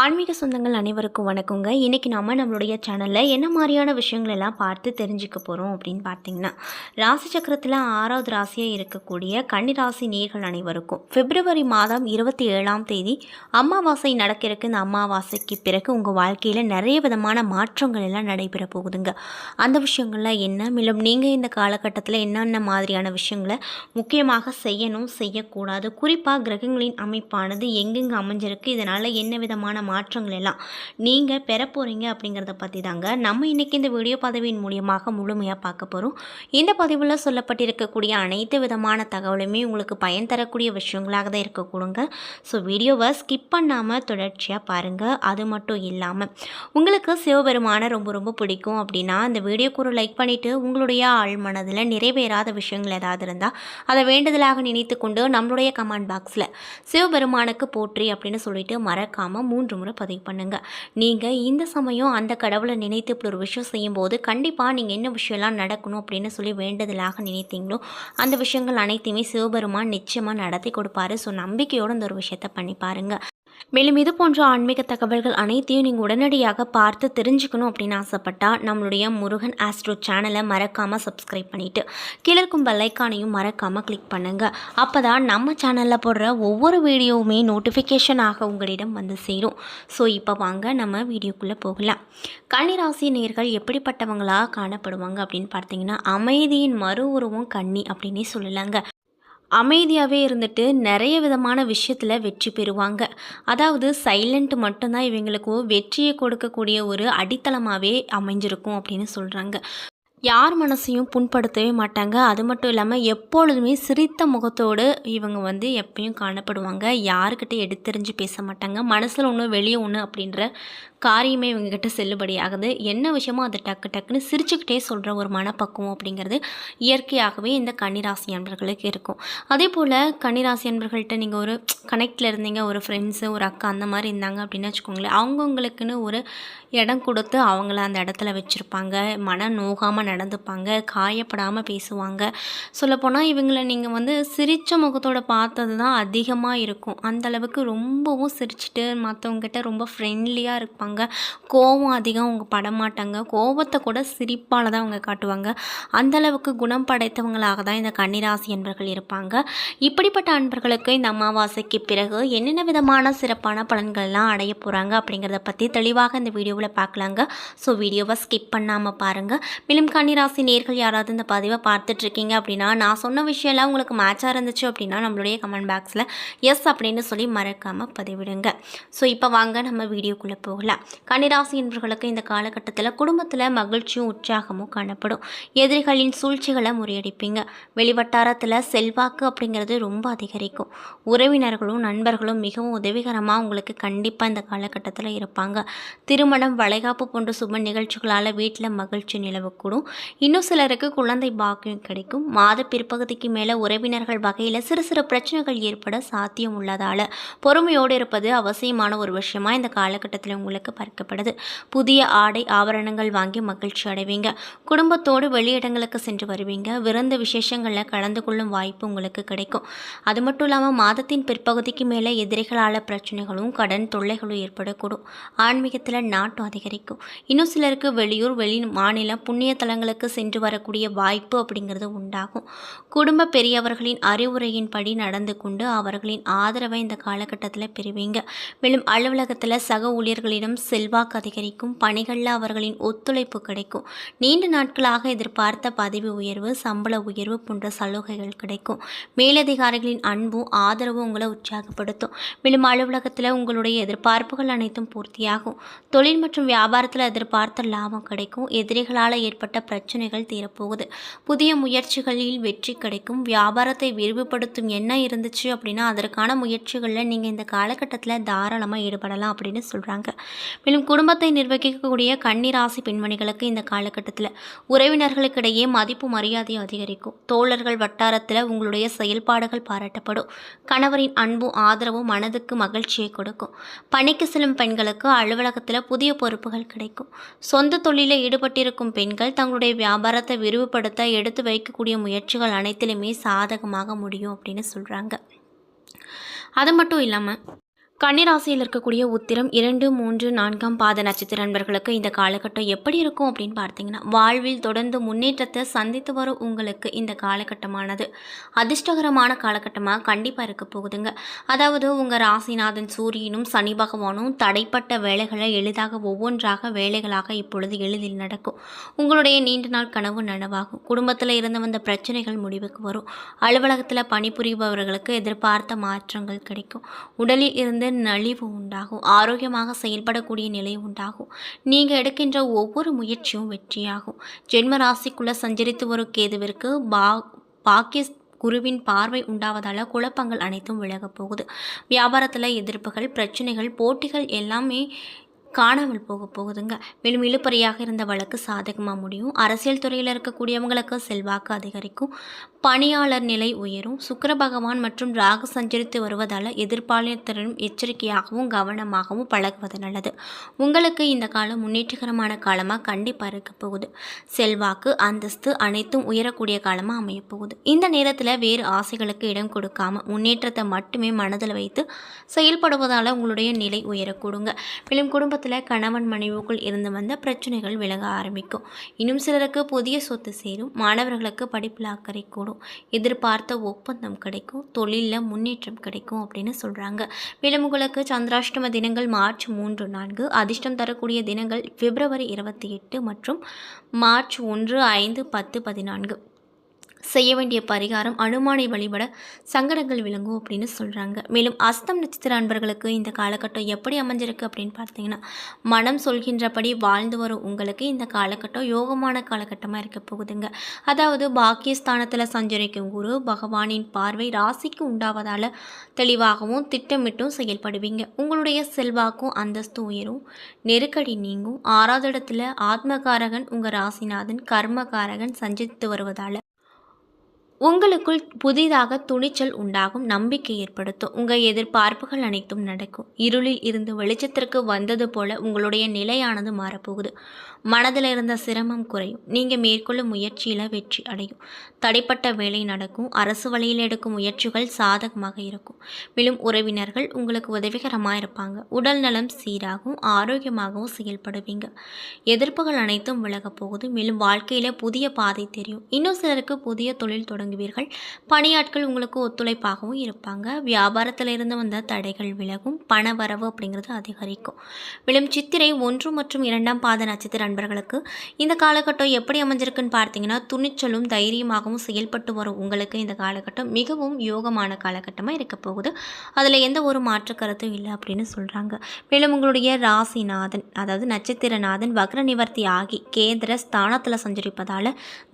ஆன்மீக சொந்தங்கள் அனைவருக்கும் வணக்கங்க. இன்றைக்கி நம்ம நம்மளுடைய சேனலில் என்ன மாதிரியான விஷயங்கள் எல்லாம் பார்த்து தெரிஞ்சுக்க போகிறோம் அப்படின்னு பார்த்தீங்கன்னா ராசி சக்கரத்தில் ஆறாவது ராசியாக இருக்கக்கூடிய கன்னி ராசி நேர்கள் அனைவருக்கும் பிப்ரவரி மாதம் இருபத்தி ஏழாம் தேதி அமாவாசை நடக்க இருக்கு இந்த அமாவாசைக்கு பிறகு உங்கள் வாழ்க்கையில் நிறைய விதமான மாற்றங்கள் எல்லாம் நடைபெற போகுதுங்க. அந்த விஷயங்கள்லாம் என்ன? மேலும் நீங்கள் இந்த காலகட்டத்தில் என்னென்ன மாதிரியான விஷயங்களை முக்கியமாக செய்யணும் செய்யக்கூடாது? குறிப்பாக கிரகங்களின் அமைப்பானது எங்கெங்கே அமைஞ்சிருக்கு? இதனால் என்ன விதமான மாற்றங்கள் எல்லாம் நீங்கள் பெற போகிறீங்க அப்படிங்கிறத பற்றி தாங்க நம்ம இன்றைக்கி இந்த வீடியோ பதவியின் மூலியமாக முழுமையாக பார்க்க போகிறோம் இந்த பதிவில் சொல்லப்பட்டிருக்கக்கூடிய அனைத்து விதமான தகவலுமே உங்களுக்கு பயன் தரக்கூடிய விஷயங்களாக தான் இருக்கக்கூடுங்க ஸோ வீடியோவை ஸ்கிப் பண்ணாமல் தொடர்ச்சியாக பாருங்கள் அது மட்டும் இல்லாமல் உங்களுக்கு சிவபெருமானை ரொம்ப ரொம்ப பிடிக்கும் அப்படின்னா இந்த வீடியோக்கு ஒரு லைக் பண்ணிவிட்டு உங்களுடைய ஆள் மனதில் நிறைவேறாத விஷயங்கள் ஏதாவது இருந்தால் அதை வேண்டுதலாக நினைத்து கொண்டு நம்மளுடைய கமெண்ட் பாக்ஸில் சிவபெருமானுக்கு போற்றி அப்படின்னு சொல்லிட்டு மறக்காமல் மூன்று முறை பதிவு பண்ணுங்க. நீங்கள் இந்த சமயம் அந்த கடவுளை நினைத்து இப்படி ஒரு விஷயம் செய்யும்போது கண்டிப்பாக நீங்கள் என்ன விஷயம்லாம் நடக்கணும் அப்படின்னு சொல்லி வேண்டுதலாக நினைத்தீங்களோ அந்த விஷயங்கள் அனைத்தையுமே சிவபெருமான் நிச்சயமாக நடத்தி கொடுப்பாரு. ஸோ நம்பிக்கையோடு இந்த ஒரு விஷயத்த பண்ணி பாருங்க. மேலும் இது போன்ற ஆன்மீக தகவல்கள் அனைத்தையும் நீங்கள் உடனடியாக பார்த்து தெரிஞ்சுக்கணும் அப்படின்னு ஆசைப்பட்டால் நம்மளுடைய முருகன் ஆஸ்ட்ரோ சேனலை மறக்காமல் சப்ஸ்கிரைப் பண்ணிவிட்டு கீழே இருக்கும் பெல்லைக்கானையும் மறக்காமல் கிளிக் பண்ணுங்கள் அப்போ தான் நம்ம சேனலில் போடுற ஒவ்வொரு வீடியோவுமே நோட்டிஃபிகேஷன் ஆக உங்களிடம் வந்து சேரும். ஸோ இப்போ வாங்க நம்ம வீடியோக்குள்ளே போகலாம். கன்னிராசி நேர்கள் எப்படிப்பட்டவங்களாக காணப்படுவாங்க அப்படின்னு பார்த்தீங்கன்னா அமைதியின் மறு உருவம் கன்னி அப்படின்னே சொல்லலாங்க. அமைதியாகவே இருந்துட்டு நிறைய விதமான விஷயத்தில் வெற்றி பெறுவாங்க. அதாவது சைலண்ட் மட்டும்தான் இவங்களுக்கு வெற்றியை கொடுக்கக்கூடிய ஒரு அடித்தளமாகவே அமைஞ்சிருக்கும் அப்படின்னு சொல்கிறாங்க யார் மனசையும் புண்படுத்தவே மாட்டாங்க. அது மட்டும் இல்லாமல் எப்பொழுதுமே சிரித்த முகத்தோடு இவங்க வந்து எப்பயும் காணப்படுவாங்க. யாருக்கிட்ட எடுத்தெறிஞ்சு பேச மாட்டாங்க. மனசில் ஒன்று வெளியே ஒன்று அப்படின்ற காரியமே இவங்ககிட்ட செல்லுபடியாகுது என்ன விஷயமோ அதை டக்கு டக்குன்னு சிரிச்சுக்கிட்டே சொல்கிற ஒரு மனப்பக்குவம் அப்படிங்கிறது இயற்கையாகவே இந்த கன்னிராசி அன்பர்களுக்கு இருக்கும். அதே போல் கன்னிராசி அன்பர்கள்ட்ட நீங்கள் ஒரு கனெக்டில் இருந்தீங்க ஒரு ஃப்ரெண்ட்ஸு ஒரு அக்கா அந்த மாதிரி இருந்தாங்க அப்படின்னு வச்சுக்கோங்களேன். அவங்கவுங்களுக்குன்னு ஒரு இடம் கொடுத்து அவங்கள அந்த இடத்துல வச்சுருப்பாங்க. மன நோகாமல் நடந்துப்பாங்க காயப்படாமல் பேசுவாங்க. சொல்லப்போனால் இவங்களை நீங்கள் வந்து சிரித்த முகத்தோட பார்த்தது தான் அதிகமாக இருக்கும். அந்தளவுக்கு ரொம்பவும் சிரிச்சுட்டு மற்றவங்ககிட்ட ரொம்ப ஃப்ரெண்ட்லியாக இருப்பாங்க. கோவம் அதிகம் அவங்க படமாட்டாங்க. கோபத்தை கூட சிரிப்பால் தான் அவங்க காட்டுவாங்க. அந்தளவுக்கு குணம் படைத்தவங்களாக தான் இந்த கன்னிராசி என்பர்கள் இருப்பாங்க. இப்படிப்பட்ட அன்பர்களுக்கு இந்த அமாவாசைக்கு பிறகு என்னென்ன விதமான சிறப்பான பலன்கள்லாம் அடைய போகிறாங்க அப்படிங்கிறத பற்றி தெளிவாக இந்த வீடியோவில் பார்க்கலாங்க. ஸோ வீடியோவை ஸ்கிப் பண்ணாமல் பாருங்கள் மேலும் கன்னிராசி நேர்கள் யாராவது இந்த பதிவை பார்த்துட்ருக்கீங்க அப்படின்னா நான் சொன்ன விஷயம்லாம் உங்களுக்கு மேட்சாக இருந்துச்சு அப்படின்னா நம்மளுடைய கமெண்ட் பாக்ஸில் எஸ் அப்படின்னு சொல்லி மறக்காமல் பதிவிடுங்க. ஸோ இப்போ வாங்க நம்ம வீடியோக்குள்ளே போகலாம். கன்னிராசி என்பவர்களுக்கு இந்த காலகட்டத்தில் குடும்பத்தில் மகிழ்ச்சியும் உற்சாகமும் காணப்படும். எதிரிகளின் சூழ்ச்சிகளை முறியடிப்பீங்க. வெளிவட்டாரத்தில் செல்வாக்கு அப்படிங்கிறது ரொம்ப அதிகரிக்கும். உறவினர்களும் நண்பர்களும் மிகவும் உதவிகரமாக உங்களுக்கு கண்டிப்பாக இந்த காலகட்டத்தில் இருப்பாங்க. திருமணம் வளைகாப்பு போன்ற சுப நிகழ்ச்சிகளால் வீட்டில் மகிழ்ச்சி நிலவக்கூடும். இன்னும் சிலருக்கு குழந்தை பாக்கியம் கிடைக்கும். மாத பிற்பகுதிக்கு மேலே உறவினர்கள் வகையில் சிறு சிறு பிரச்சனைகள் ஏற்பட சாத்தியம் உள்ளதால் பொறுமையோடு இருப்பது அவசியமான ஒரு விஷயமா இந்த காலகட்டத்தில் உங்களுக்கு பார்க்கப்படுது. புதிய ஆடை ஆபரணங்கள் வாங்கி மகிழ்ச்சி அடைவீங்க. குடும்பத்தோடு வெளியிடங்களுக்கு சென்று வருவீங்க. விருந்து விசேஷங்களில் கலந்து கொள்ளும் வாய்ப்பு உங்களுக்கு கிடைக்கும். அது மட்டும் இல்லாமல் மாதத்தின் பிற்பகுதிக்கு மேலே எதிரிகளால் பிரச்சனைகளும் கடன் தொல்லைகளும் ஏற்படக்கூடும். ஆன்மீகத்தில் நாட்டம் அதிகரிக்கும். இன்னும் சிலருக்கு வெளியூர் வெளி மாநிலம் புண்ணிய தலங்களுக்கு சென்று வரக்கூடிய வாய்ப்பு அப்படிங்கிறது உண்டாகும். குடும்ப பெரியவர்களின் அறிவுரையின்படி நடந்து கொண்டு அவர்களின் ஆதரவை இந்த காலகட்டத்தில் பெறுவீங்க. மேலும் அலுவலகத்தில் சக ஊழியர்களிடம் செல்வாக்கு அதிகரிக்கும் பணிகளில் அவர்களின் ஒத்துழைப்பு கிடைக்கும். நீண்ட நாட்களாக எதிர்பார்த்த பதவி உயர்வு சம்பள உயர்வு போன்ற சலுகைகள் கிடைக்கும். மேலதிகாரிகளின் அன்பும் ஆதரவும் உங்களை உற்சாகப்படுத்தும். மேலும் அலுவலகத்தில் உங்களுடைய எதிர்பார்ப்புகள் அனைத்தும் பூர்த்தியாகும். தொழில் மற்றும் வியாபாரத்தில் எதிர்பார்த்த லாபம் கிடைக்கும். எதிரிகளால் ஏற்பட்ட பிரச்சனைகள் தீரப்போகுது. புதிய முயற்சிகளில் வெற்றி கிடைக்கும். வியாபாரத்தை விரிவுபடுத்தும் என்ன இருந்துச்சு அப்படின்னா அதற்கான முயற்சிகளில் நீங்கள் இந்த காலகட்டத்தில் தாராளமாக ஈடுபடலாம் அப்படின்னு சொல்கிறாங்க மேலும் குடும்பத்தை நிர்வகிக்கக்கூடிய கன்னிராசி பெண்மணிகளுக்கு இந்த காலகட்டத்தில் உறவினர்களுக்கிடையே மதிப்பு மரியாதை அதிகரிக்கும். தோழர்கள் வட்டாரத்தில் உங்களுடைய செயல்பாடுகள் பாராட்டப்படும். கணவரின் அன்பும் ஆதரவும் மனதுக்கு மகிழ்ச்சியை கொடுக்கும். பணிக்கு செல்லும் பெண்களுக்கு அலுவலகத்தில் புதிய பொறுப்புகள் கிடைக்கும். சொந்த தொழிலில் ஈடுபட்டிருக்கும் பெண்கள் தங்களுடைய வியாபாரத்தை விரிவுபடுத்த எடுத்து வைக்கக்கூடிய முயற்சிகள் அனைத்திலுமே சாதகமாக முடியும் அப்படின்னு சொல்கிறாங்க அது மட்டும் இல்லாமல் கன்னிராசியில் இருக்கக்கூடிய உத்திரம் இரண்டு மூன்று நான்காம் பாத நட்சத்திர நண்பர்களுக்கு இந்த காலகட்டம் எப்படி இருக்கும் அப்படின்னு பார்த்தீங்கன்னா வாழ்வில் தொடர்ந்து முன்னேற்றத்தை சந்தித்து வரும் உங்களுக்கு இந்த காலகட்டமானது. அதிர்ஷ்டகரமான காலகட்டமாக கண்டிப்பாக இருக்க போகுதுங்க. அதாவது உங்கள் ராசிநாதன் சூரியனும் சனி பகவானும் தடைப்பட்ட வேலைகளை எளிதாக ஒவ்வொன்றாக வேலைகளாக இப்பொழுது எளிதில் நடக்கும். உங்களுடைய நீண்ட நாள் கனவு நனவாகும். குடும்பத்தில் இருந்து வந்த பிரச்சனைகள் முடிவுக்கு வரும். அலுவலகத்தில் பணிபுரிபவர்களுக்கு எதிர்பார்த்த மாற்றங்கள் கிடைக்கும். உடலில் இருந்து நலிவு உண்டாகும் ஆரோக்கியமாக செயல்படக்கூடிய நிலை உண்டாகும். நீங்கள் எடுக்கின்ற ஒவ்வொரு முயற்சியும் வெற்றியாகும். ஜென்ம ராசிக்குள்ளே சஞ்சரித்து வரும் கேதுவிற்கு பா பாக்கிஸ் குருவின் பார்வை உண்டாவதால் குழப்பங்கள் அனைத்தும் விலகப் போகுது. வியாபாரத்தில் எதிர்ப்புகள் பிரச்சனைகள் போட்டிகள் எல்லாமே காணாமல் போக போகுதுங்க. மேலும் இழுப்பறையாக இருந்த வழக்கு சாதகமாக முடியும். அரசியல் துறையில் இருக்கக்கூடியவங்களுக்கு செல்வாக்கு அதிகரிக்கும். பணியாளர் நிலை உயரும். சுக்கர பகவான் மற்றும் ராகு சஞ்சரித்து வருவதால் எதிர்பாலினத்தினரும் எச்சரிக்கையாகவும் கவனமாகவும் பழகுவது நல்லது. உங்களுக்கு இந்த காலம் முன்னேற்றகரமான காலமாக கண்டிப்பாக இருக்க போகுது. செல்வாக்கு அந்தஸ்து அனைத்தும் உயரக்கூடிய காலமாக அமையப்போகுது இந்த நேரத்தில் வேறு ஆசைகளுக்கு இடம் கொடுக்காம முன்னேற்றத்தை மட்டுமே மனதில் வைத்து செயல்படுவதால் உங்களுடைய நிலை உயரக்கூடுங்க. மேலும் குடும்பத்தில் கணவன் மனைவிக்குள் இருந்து வந்த பிரச்சனைகள் விலக ஆரம்பிக்கும். இன்னும் சிலருக்கு புதிய சொத்து சேரும். மாணவர்களுக்கு படிப்பில் அக்கறை கூடும். எதிர்பார்த்த ஒப்பந்தம் கிடைக்கும். தொழிலில் முன்னேற்றம் கிடைக்கும் அப்படின்னு சொல்கிறாங்க மேலும் உங்களுக்கு சந்திராஷ்டம தினங்கள் மார்ச் மூன்று நான்கு அதிர்ஷ்டம் தரக்கூடிய தினங்கள் பிப்ரவரி இருபத்தி எட்டு மற்றும் மார்ச் ஒன்று ஐந்து பத்து பதினான்கு. செய்ய வேண்டிய பரிகாரம் அனுமானை வழிபட சங்கடங்கள் விளங்கும் அப்படின்னு சொல்கிறாங்க மேலும் அஸ்தம் நட்சத்திர அன்பர்களுக்கு இந்த காலகட்டம் எப்படி அமைஞ்சிருக்கு அப்படின்னு பார்த்தீங்கன்னா மனம் சொல்கின்றபடி வாழ்ந்து வரும் உங்களுக்கு இந்த காலகட்டம் யோகமான காலகட்டமாக இருக்க போகுதுங்க. அதாவது பாக்கியஸ்தானத்தில் சஞ்சரிக்கும் குரு பகவானின் பார்வை ராசிக்கு உண்டாவதால் தெளிவாகவும் திட்டமிட்டும் செயல்படுவீங்க. உங்களுடைய செல்வாக்கும் அந்தஸ்து உயரும். நெருக்கடி நீங்கும். ஆறாவது இடத்துல ஆத்மகாரகன் உங்கள் ராசிநாதன் கர்மகாரகன் சஞ்சித்து வருவதால் உங்களுக்குள் புதிதாக துணிச்சல் உண்டாகும் நம்பிக்கை ஏற்படுத்தும். உங்கள் எதிர்பார்ப்புகள் அனைத்தும் நடக்கும். இருளில் இருந்து வெளிச்சத்திற்கு வந்தது போல உங்களுடைய நிலையானது மாறப்போகுது. மனதில் இருந்த சிரமம் குறையும். நீங்கள் மேற்கொள்ளும் முயற்சியில் வெற்றி அடையும். தடைப்பட்ட வேலை நடக்கும். அரசு வழியில் எடுக்கும் முயற்சிகள் சாதகமாக இருக்கும். மேலும் உறவினர்கள் உங்களுக்கு உதவிகரமாக இருப்பாங்க. உடல் நலம் சீராகவும் ஆரோக்கியமாகவும் செயல்படுவீங்க. எதிர்ப்புகள் அனைத்தும் விலகப் போகுது. மேலும் வாழ்க்கையில் புதிய பாதை தெரியும். இன்னும் சிலருக்கு புதிய தொழில் தொடங்குவீர்கள் பணியாட்கள் உங்களுக்கு ஒத்துழைப்பாகவும் இருப்பாங்க. வியாபாரத்தில் இருந்து வந்த தடைகள் விலகும். பண வரவு அப்படிங்கிறது அதிகரிக்கும். மேலும் சித்திரை ஒன்று மற்றும் இரண்டாம் பாத நட்சத்திர நண்பர்களுக்கு இந்த காலகட்டம் எப்படி அமைஞ்சிருக்குன்னு பார்த்தீங்கன்னா துணிச்சலும் தைரியமாகவும் செயல்பட்டு வரும் உங்களுக்கு இந்த காலகட்டம். மிகவும் யோகமான காலகட்டமாக இருக்க போகுது. அதில் எந்த ஒரு மாற்று கருத்தும் இல்லை அப்படின்னு சொல்கிறாங்க மேலும் உங்களுடைய ராசிநாதன் அதாவது நட்சத்திரநாதன் வக்ர நிவர்த்தி ஆகி கேந்திர ஸ்தானத்தில் சஞ்சரிப்பதால்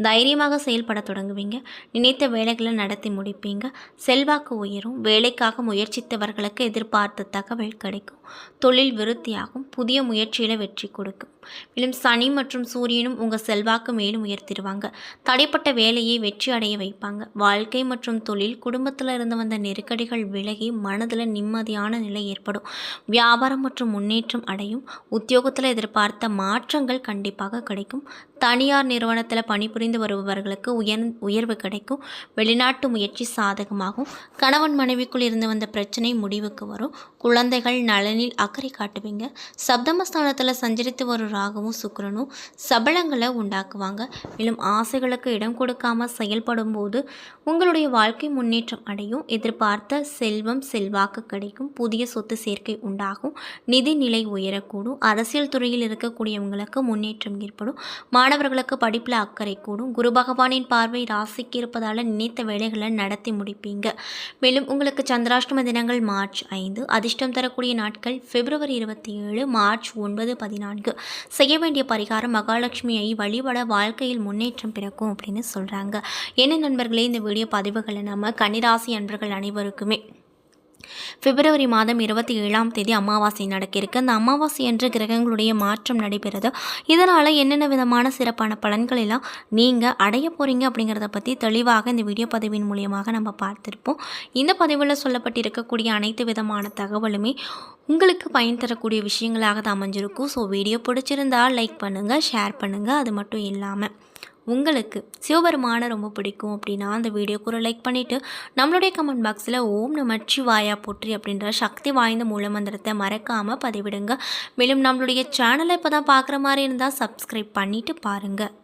தைரியமாக செயல்பட தொடங்குவீங்க. நினை நினைத்த வேலைகளை நடத்தி முடிப்பீங்க. செல்வாக்கு உயரும். வேலைக்காக முயற்சித்தவர்களுக்கு எதிர்பார்த்த தகவல் கிடைக்கும். தொழில் விருத்தியாகும். புதிய முயற்சியில் வெற்றி கொடுக்கும். மேலும் சனி மற்றும் சூரியனும் உங்கள் செல்வாக்கு மேலும் உயர்த்திடுவாங்க. தடைப்பட்ட வேலையை வெற்றி அடைய வைப்பாங்க. வாழ்க்கை மற்றும் தொழில் குடும்பத்தில் இருந்து வந்த நெருக்கடிகள் விலகி மனதில் நிம்மதியான நிலை ஏற்படும். வியாபாரம் மற்றும் முன்னேற்றம் அடையும். உத்தியோகத்தில் எதிர்பார்த்த மாற்றங்கள் கண்டிப்பாக கிடைக்கும். தனியார் நிறுவனத்தில் பணிபுரிந்து வருபவர்களுக்கு உயர் உயர்வு கிடைக்கும். வெளிநாட்டு முயற்சி சாதகமாகும். கணவன் மனைவிக்குள் இருந்து வந்த பிரச்சனை முடிவுக்கு வரும். குழந்தைகள் நலனில் அக்கறை காட்டுவீங்க. சப்தமஸ்தானத்தில் சஞ்சரித்து வரும் ராகுவும் சுக்கரனும் சபலங்களை உண்டாக்குவாங்க. மேலும் ஆசைகளுக்கு இடம் கொடுக்காமல் செயல்படும் போது உங்களுடைய வாழ்க்கை முன்னேற்றம் அடையும். எதிர்பார்த்த செல்வம் செல்வாக்கு கிடைக்கும். புதிய சொத்து சேர்க்கை உண்டாகும். நிதி நிலை உயரக்கூடும். அரசியல் துறையில் இருக்கக்கூடியவங்களுக்கு முன்னேற்றம் ஏற்படும். மாணவர்களுக்கு படிப்பில் அக்கறை கூடும். குரு பகவானின் பார்வை ராசிக்கு இருப்பதால் நினைத்த வேலைகளை நடத்தி முடிப்பீங்க. மேலும் உங்களுக்கு சந்திராஷ்டம தினங்கள் மார்ச் ஐந்து. அதிர்ஷ்டம் தரக்கூடிய நாட்கள் பிப்ரவரி இருபத்தி ஏழு மார்ச் ஒன்பது பதினான்கு. செய்ய வேண்டிய பரிகாரம் மகாலட்சுமியை வழிபட வாழ்க்கையில் முன்னேற்றம் பிறக்கும் அப்படின்னு சொல்கிறாங்க என்ன நண்பர்களே இந்த வீடியோ பதிவுகளை நம்ம கன்னிராசி அன்பர்கள் அனைவருக்குமே பிப்ரவரி மாதம் இருபத்தி ஏழாம் தேதி அமாவாசை நடக்கிருக்கு அந்த அமாவாசை என்று கிரகங்களுடைய மாற்றம் நடைபெறுது இதனால் என்னென்ன விதமான சிறப்பான பலன்கள் எல்லாம் நீங்கள் அடைய போகிறீங்க அப்படிங்கிறத பற்றி தெளிவாக இந்த வீடியோ பதிவின் மூலியமாக நம்ம பார்த்துருப்போம். இந்த பதிவில் சொல்லப்பட்டிருக்கக்கூடிய அனைத்து விதமான தகவலுமே உங்களுக்கு பயன் தரக்கூடிய விஷயங்களாக தான் அமைஞ்சிருக்கும். ஸோ வீடியோ பிடிச்சிருந்தா லைக் பண்ணுங்கள் ஷேர் பண்ணுங்கள் அது மட்டும் இல்லாமல் உங்களுக்கு சிவபெருமானை ரொம்ப பிடிக்கும் அப்படின்னா அந்த வீடியோக்கு ஒரு லைக் பண்ணிவிட்டு நம்மளுடைய கமெண்ட் பாக்ஸில் ஓம் நமச்சிவாயா போற்றி அப்படின்ற சக்தி வாய்ந்த மூலமந்திரத்தை மறக்காமல் பதிவிடுங்க. மேலும் நம்மளுடைய சேனலை இப்போ தான் பார்க்குற மாதிரி இருந்தால் சப்ஸ்கிரைப் பண்ணிவிட்டு பாருங்கள்